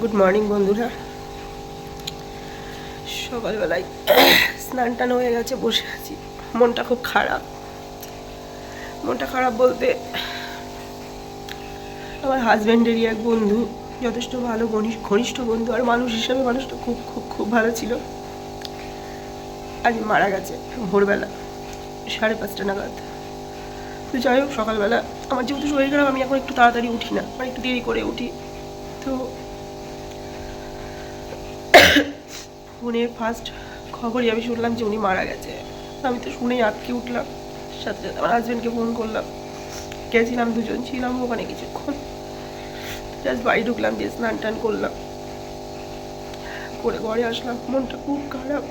Good morning বন্ধুরা। সকালবেলায় স্নান টান হয়ে গেছে, বসে আছি। মনটা খুব খারাপ। মনটা খারাপ বলতে আমার হাজব্যান্ডেরই এক বন্ধু, যথেষ্ট ভালো ঘনি- ঘনিষ্ঠ বন্ধু, আর মানুষ হিসাবে মানুষটা খুব খুব খুব ভালো ছিল। আজ মারা গেছে ভোরবেলা, সাড়ে পাঁচটা নাগাদ। তো যাই হোক, সকালবেলা আমার যেহেতু শরীর খারাপ, আমি এখন একটু তাড়াতাড়ি উঠি না মানে একটু দেরি করে উঠি। তো ফোনে ফার্স্ট খবরই আমি শুনলাম যে উনি মারা গেছে। আমি তো শুনেই আটকে উঠলাম, সাথে সাথে আমার হাজব্যান্ডকে ফোন করলাম। গেছিলাম, দুজন ছিলাম ওখানে কিছুক্ষণ। জাস্ট বাড়ি ঢুকলাম, দিয়ে স্নান টান করলাম। করে ঘরে আসলাম, মনটা খুব খারাপ।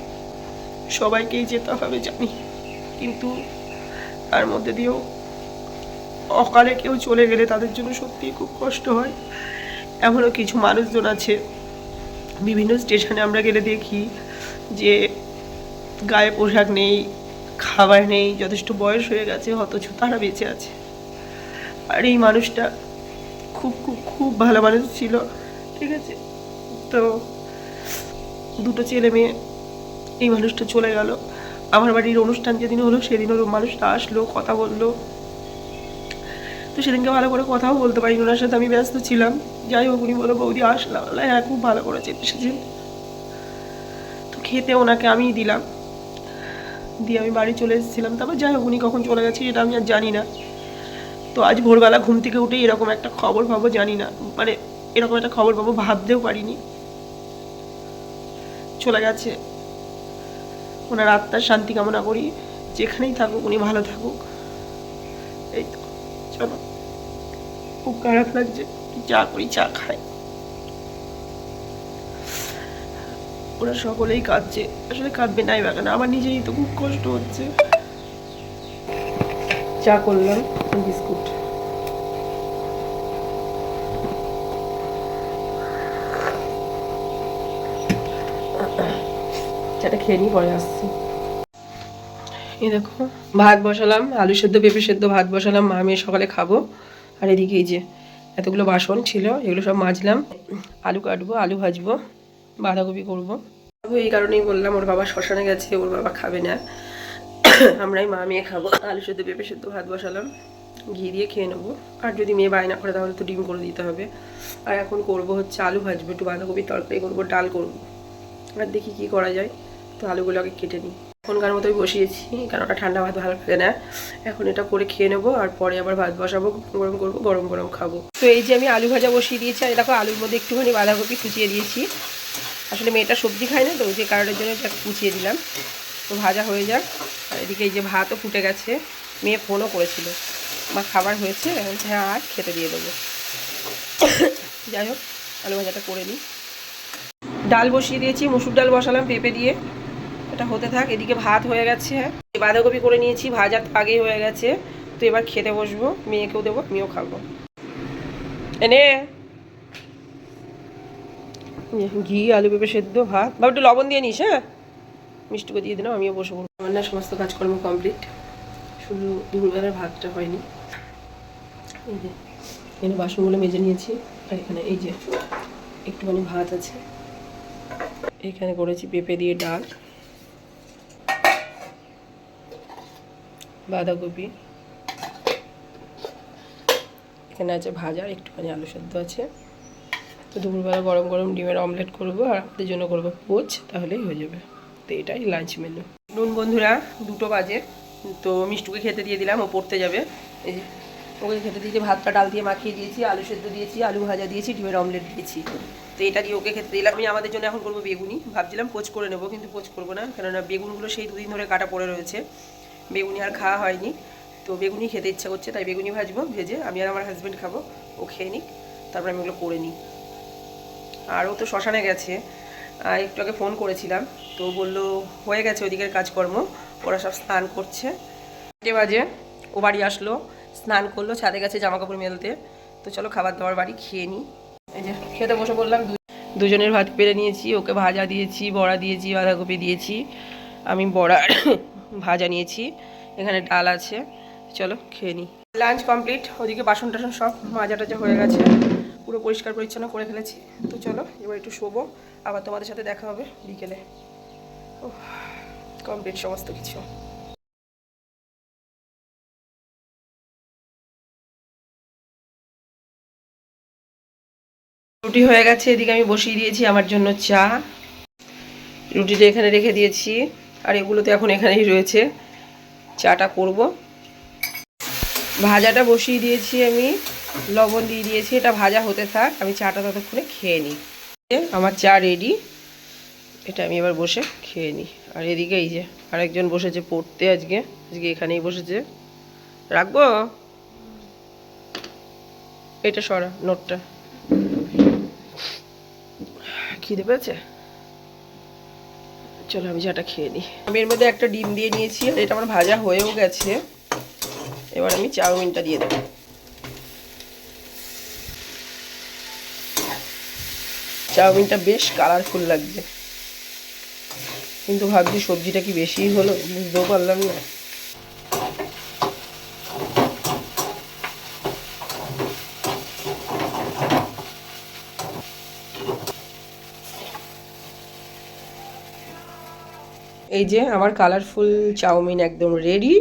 সবাইকেই যেতে হবে জানি, কিন্তু তার মধ্যে দিয়েও অকালে কেউ চলে গেলে তাদের জন্য সত্যিই খুব কষ্ট হয়। এমনও কিছু মানুষজন আছে বিভিন্ন স্টেশনে আমরা গেলে দেখি যে গায়ে পোশাক নেই, খাবার নেই, যথেষ্ট বয়স হয়ে গেছে অথচ তারা বেঁচে আছে। আর এই মানুষটা খুব খুব খুব ভালো মানুষ ছিল, ঠিক আছে? তো দুটো ছেলে মেয়ে, এই মানুষটা চলে গেল। আমার বাড়ির অনুষ্ঠান যেদিন হলো, সেদিন ওর মানুষটা আসলো, কথা বলল। তো সেদিনকে ভালো করে কথাও বলতে পারিনি। ওনার সাথে আমি ব্যস্ত ছিলাম। যাই হোক, উনি বলো বৌদি, আসলাম। হ্যাঁ খুব ভালো করেছে এসেছেন। তো খেতে ওনাকে আমিই দিলাম। দিয়ে আমি বাড়ি চলে এসেছিলাম। তারপর যাই হোক, উনি কখন চলে গেছে এটা আমি আর জানি না। তো আজ ভোরবেলা ঘুম থেকে উঠে এরকম একটা খবর পাবো জানি না। মানে এরকম একটা খবর পাবো ভাবতেও পারিনি। চলে গেছে। ওনার আত্মার শান্তি কামনা করি। যেখানেই থাকুক, উনি ভালো থাকুক। এই তো, চলো। খুব খারাপ লাগছে। চা করি চা খাই। ওরা সকলেই কাঁদছে। আসলে কাঁদবে নাই বা কেন আমার নিজেরই তো খুব কষ্ট হচ্ছে। চা করলাম বিস্কুট। চাটা খেয়ে নিই পরে আসছি। এই দেখো ভাত বসালাম আলু সেদ্ধ পেঁপে সেদ্ধ ভাত বসালাম মা আমি সকালে খাব। আর এদিকে এই যে এতগুলো বাসন ছিল, এগুলো সব মাজলাম। আলু কাটবো, আলু ভাজবো, বাঁধাকপি করব। এই কারণেই বললাম, ওর বাবা শ্মশানে গেছে, ওর বাবা খাবে না। আমরাই মা মেয়ে খাব। আলু সেদ্ধ, পেঁপে সেদ্ধ, ভাত বসালাম। ঘি দিয়ে খেয়ে নেব। আর যদি মেয়ে বায়না করে, তাহলে তো ডিম করে দিতে হবে। আর এখন করব হচ্ছে আলু ভাজবো, একটু বাঁধাকপির তরকারি করব, ডাল করব। আর দেখি কি করা যায়। তো আলুগুলো আগে কেটে নিই। এখনকার মতোই বসিয়েছি, কারণ ওটা ঠান্ডা ভাত ভালো লাগে না। এখন এটা করে খেয়ে নেব, আর পরে আবার ভাত বসাবো, গরম করব, গরম গরম খাব। তো এই যে আমি আলু ভাজা বসিয়ে দিয়েছি, আর দেখো আলুর মধ্যে একটুখানি বাঁধাকপি কুচিয়ে দিয়েছি। আসলে মেয়েটা সবজি খায় না তো, যে কারণের জন্য এটা কুচিয়ে দিলাম। তো ভাজা হয়ে যাক, আর এদিকে এই যে ভাতও ফুটে গেছে, মেয়ে ফোনও করেছিল। মা খাবার হয়েছে হ্যাঁ আর খেতে দিয়ে দেবো। যাই হোক, আলু ভাজাটা করে নিই। ডাল বসিয়ে দিয়েছি, মুসুর ডাল বসালাম পেঁপে দিয়ে। এটা হতে থাক, এদিকে ভাত হয়ে গেছে। বাঁধাকপি করে নিয়েছি, ভাজা আগেই হয়ে গেছে। তো এবার খেতে বসবো, মেয়েকেও দেবো, আমিও খাব। এনে ঘি, আলু পেঁপে সেদ্ধ, ভাত। বা একটু লবণ দিয়ে নিস হ্যাঁ? মিষ্টিকে দিয়ে দিলাম, আমিও বসে পড়ব না সমস্ত কাজকর্ম কমপ্লিট। শুধু দুপুরবেলার ভাতটা হয়নি। এই যে, এখানে বাসনগুলো মেজে নিয়েছি। আর এখানে এই যে, একটুখানি ভাত আছে। এখানে করেছি পেঁপে দিয়ে ডাল। বাঁধাকপি। এখানে আছে ভাজা একটুখানি আলু সেদ্ধ আছে। তো দুপুরবেলা গরম গরম ডিমের অমলেট করব, আর আমাদের জন্য করব পোচ, তাহলেই হয়ে যাবে। তো এটাই লাঞ্চ মেনু নুন বন্ধুরা, দুটো বাজে। তো মিষ্টুকে খেতে দিয়ে দিলাম, ও পড়তে যাবে। এই যে, ওকে খেতে দিয়েছি, ভাতটা ডাল দিয়ে মাখিয়ে দিয়েছি, আলু সেদ্ধ দিয়েছি, আলু ভাজা দিয়েছি, ডিমের অমলেট দিয়েছি। তো এটা দিয়ে ওকে খেতে দিলাম। আমি আমাদের জন্য এখন করব বেগুনি। ভাবছিলাম পোচ করে নেব, কিন্তু পোচ করব না। কেননা বেগুনগুলো সেই দুদিন ধরে কাটা পড়ে রয়েছে। বেগুনি আর খাওয়া হয়নি। তো বেগুনি খেতে ইচ্ছা করছে, তাই বেগুনি ভাজবো, ভেজে আমি আর আমার হাজব্যান্ড খাব, ও খেয়ে নিক, তারপর আমি ওগুলো করে নিই। আর ও তো শ্মশানে গেছে একটু আগে ফোন করেছিলাম, তো বলল, হয়ে গেছে ওদিকের কাজকর্ম, ওরা সব স্নান করছে। চারটে বাজে, ও বাড়ি আসলো, স্নান করল, ছাদে গেছে জামা কাপড় মেলতে। তো চলো খাবার দাবার বাড়ি খেয়ে নিই। এই যে খেতে বসে বললাম দুজনের ভাত পেরে নিয়েছি, ওকে ভাজা দিয়েছি, বড়া দিয়েছি, বাঁধাকপি দিয়েছি। আমি বড়া ভাজা নিয়েছি। এখানে ডাল আছে। চলো খেয়ে নিই লাঞ্চ কমপ্লিট। ওদিকে বাসন টাসন সব মাজা টাজা হয়ে গেছে। পুরো পরিষ্কার পরিচ্ছন্ন করে ফেলেছি। তো চলো, এবার একটু শোবো। আবার তোমাদের সাথে দেখা হবে বিকেলে। ও কমপ্লিট সমস্ত কিছু। রুটি হয়ে গেছে। এদিকে আমি বসিয়ে দিয়েছি আমার জন্য চা। রুটিটা এখানে রেখে দিয়েছি। আর এগুলো তো এখন এখানেই রয়েছে। চাটা করব। ভাজাটা বসিয়ে দিয়েছি আমি। লবণ দিয়ে দিয়েছি। এটা ভাজা হতে থাক। আমি চাটা ততক্ষণে খেয়ে নিই। আমার চা রেডি এটা আমি এবার বসে খেয়ে নিই। আর এদিকে এই যে আরেকজন বসেছে পড়তে আজকে। আজকে এখানেই বসেছে। রাখব? এটা সরা, নোটটা। খিদে পেয়েছে? চলো আমি চাটা খেয়ে নিই। আমি এর মধ্যে একটা ডিম দিয়ে নিয়েছি, আর এটা আমার ভাজা হয়েও গেছে। এবার আমি চাউমিনটা দিয়ে দেবো। চাউমিনটা বেশ কালারফুল লাগছে। কিন্তু ভাবছি সবজিটা কি বেশি হলো, বুঝতেও পারলাম না। এই যে আমার কালারফুল চাউমিন একদম রেডি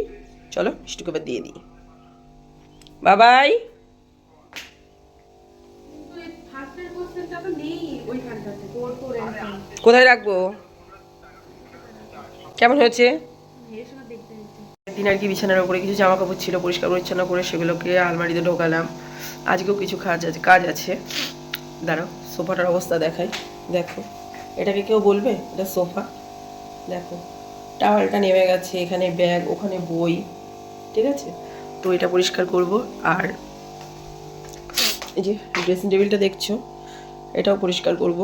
চলো, মিষ্টিকে দিয়ে দিই। বাবাই! কোথায় রাখব? কেমন হয়েছে? দিন আর কি বিছানার উপরে কিছু জামা কাপড় ছিল, পরিষ্কার পরিচ্ছন্ন করে সেগুলোকে আলমারিতে ঢোকালাম। আজকেও কিছু কাজ আছে কাজ আছে। দাঁড়াও, সোফাটার অবস্থা দেখাই। দেখো, এটাকে কেউ বলবে? এটা সোফা? দেখো, টাওয়ালটা নেমে গেছে, এখানে ব্যাগ, ওখানে বই, ঠিক আছে? তো এটা পরিষ্কার করব, আর এই যে ড্রেসিং টেবিলটা দেখছ, এটাও পরিষ্কার করব।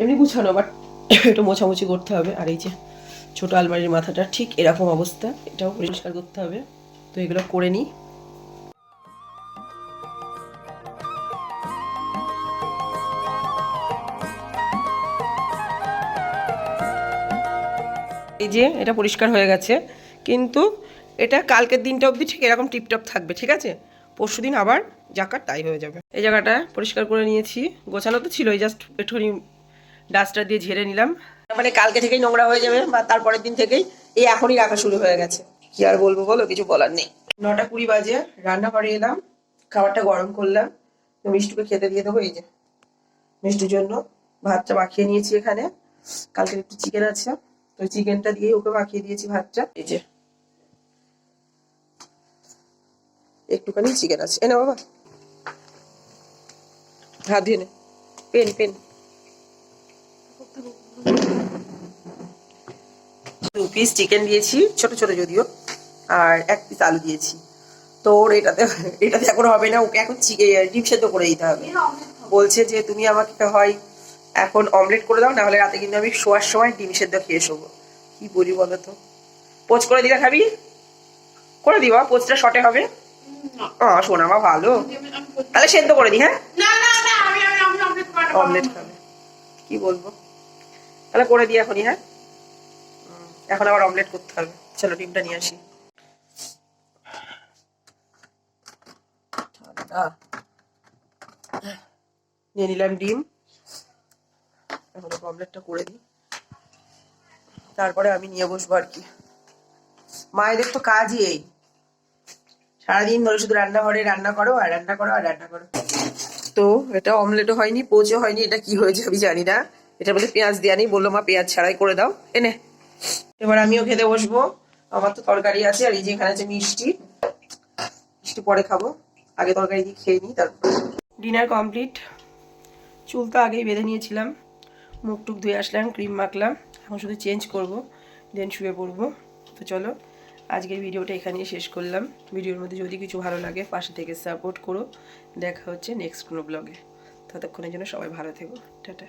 এমনি গুছানো বাট একটু মোছামুছি করতে হবে। আর এই যে ছোটো আলমারির মাথাটা, ঠিক এরকম অবস্থা, এটাও পরিষ্কার করতে হবে। তো এগুলো করে নিই। এই যে, এটা পরিষ্কার হয়ে গেছে। কিন্তু এটা কালকের দিনটা অবধি ঠিক এরকম টিপটপ থাকবে, ঠিক আছে? পরশু দিন আবার যাকার তাই হয়ে যাবে। এই জায়গাটা পরিষ্কার করে নিয়েছি। গোছানো তো ছিলই, জাস্ট একটুখানি ডাস্টার দিয়ে ঝেড়ে নিলাম। মানে কালকে থেকেই নোংরা হয়ে যাবে, বা তারপরের দিন থেকেই এই এখনই রাখা শুরু হয়ে গেছে। কি আর বলব বলো, কিছু বলার নেই। নটা কুড়ি বাজে, রান্না করে এলাম, খাবারটা গরম করলাম, তো মিষ্টিকে খেতে দিয়ে দেবো, এই যে। মিষ্টির জন্য ভাতটা মাখিয়ে নিয়েছি এখানে। কালকে একটু চিকেন আছে। তো চিকেনটা দিয়ে ওকে মাখিয়ে দিয়েছি ভাতটা। এই যে। একটুখানি চিকেন আছে। এনে বাবা। হাত ধুয়ে নে। Pen pen. দু পিস চিকেন দিয়েছি, ছোট ছোট যদিও। আর এক পিস আলু দিয়েছি। তো ওর এটাতে এটাতে এখন হবে না। ওকে এখন চিকেন ডিম সেদ্ধ করে দিতে হবে। বলছে যে, তুমি আমাকে হয় এখন অমলেট করে দাও নাহলে রাতে কিন্তু আমি শোয়ার সময় ডিম সেদ্ধ খেয়ে শোবো। কি বলি বলো তো? পোচ করে দিলে খাবি? করে দিবা পোচটা শর্টে হবে। ও শোনা মা ভালো। তাহলে সেদ্ধ করে দি হ্যাঁ? অমলেট খাবে। কি বলব? তাহলে করে দিই এখনই হ্যাঁ? এখন আবার অমলেট করতে হবে। চলো ডিমটা নিয়ে আসি। নিয়ে নিলাম ডিম। এখন ওকে অমলেটটা করে দিই তারপরে আমি নিয়ে বসবো আর কি। মায়েদের তো কাজই এই। সারাদিন ধরে শুধু রান্নাঘরে রান্না করো আর রান্না করো আর রান্না করো। তো এটা অমলেটও হয়নি, পোচও হয়নি, এটা কি হয়েছে আমি জানি না। এটা বলে পেঁয়াজ দেওয়া নেই, বলল, মা, পেঁয়াজ ছাড়াই করে দাও, এনে। এবার আমিও খেতে বসবো। আমার তো তরকারি আছে আর এই যে এখানে আছে মিষ্টি। মিষ্টি পরে খাব। আগে তরকারি দিয়ে খেয়ে নিই, তারপর। Dinner complete. চুল তো আগেই বেঁধে নিয়েছিলাম। মুখ টুক ধুয়ে আসলাম ক্রিম মাখলাম, এখন শুধু চেঞ্জ করব দেন শুয়ে পড়ব। তো চলো, আজকের ভিডিওটা এখানেই শেষ করলাম। ভিডিওর মধ্যে যদি কিছু ভালো লাগে, পাশে থেকে সাপোর্ট করো। দেখা হচ্ছে নেক্সট কোনো ব্লগে ততক্ষণের জন্য সবাই ভালো থেকো। টাটা।